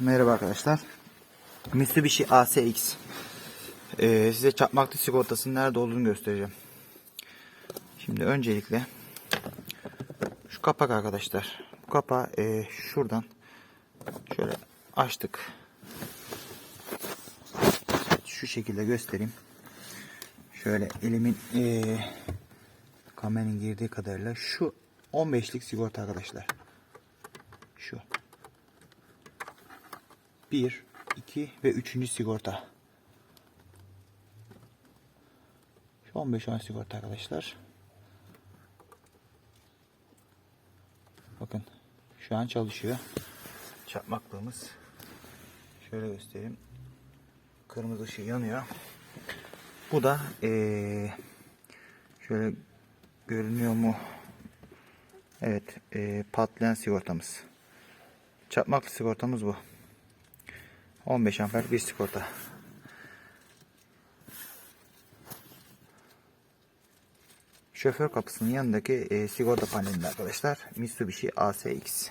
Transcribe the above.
Merhaba arkadaşlar. Mitsubishi ASX. Ee, size çarpmaklı sigortasının nerede olduğunu göstereceğim. Şimdi öncelikle şu kapak arkadaşlar. Bu kapağı e, şuradan şöyle açtık. Şu şekilde göstereyim. Şöyle elimin e, kameranın girdiği kadarıyla şu 15'lik sigorta arkadaşlar. Şu. 1, 2 ve 3. sigorta. Şu 15 an sigorta arkadaşlar. Bakın şu an çalışıyor. Çakmaklığımız. Şöyle göstereyim. Kırmızı ışığı yanıyor. Bu da eee, şöyle görünüyor mu? Evet, eee, patlayan sigortamız. Çakmaklı sigortamız bu. 15 amper bir sigorta. Şoför kapısının yanındaki e, sigorta panelinde arkadaşlar Mitsubishi ASX.